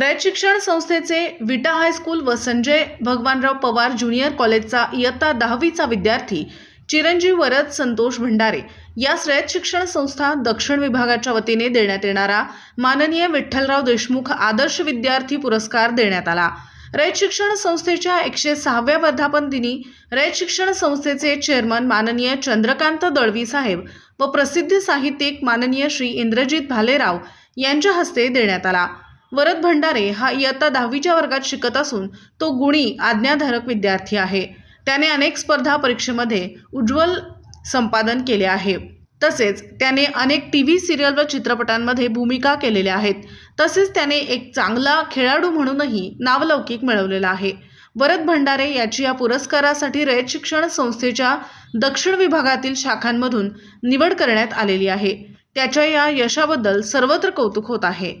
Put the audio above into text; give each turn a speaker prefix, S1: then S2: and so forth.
S1: रयत शिक्षण संस्थेचे विटा हायस्कूल व संजय भगवानराव पवार ज्युनियर कॉलेजचा इयत्ता दहावीचा विद्यार्थी चिरंजीव वरद संतोष भंडारे. यास रयत शिक्षण संस्था दक्षिण विभागाच्या वतीने देण्यात येणारा माननीय विठ्ठलराव देशमुख आदर्श विद्यार्थी पुरस्कार देण्यात आला. रयत शिक्षण संस्थेच्या एकशे सहाव्या वर्धापन दिनी रयत शिक्षण संस्थेचे चेअरमन माननीय चंद्रकांत दळवी साहेब व प्रसिद्ध साहित्यिक माननीय श्री इंद्रजित भालेराव यांच्या हस्ते देण्यात आला. वरद भंडारे हा इयत्ता दहावीच्या वर्गात शिकत असून तो गुणी आज्ञाधारक विद्यार्थी आहे. त्याने अनेक स्पर्धा परीक्षेमध्ये उज्ज्वल संपादन केले आहे. तसेच त्याने अनेक टी व्ही सिरियल व चित्रपटांमध्ये भूमिका केलेल्या आहेत. तसेच त्याने एक चांगला खेळाडू म्हणूनही नावलौकिक मिळवलेला आहे. वरद भंडारे याची या पुरस्कारासाठी रयत शिक्षण संस्थेच्या दक्षिण विभागातील शाखांमधून निवड करण्यात आलेली आहे. त्याच्या या यशाबद्दल सर्वत्र कौतुक होत आहे.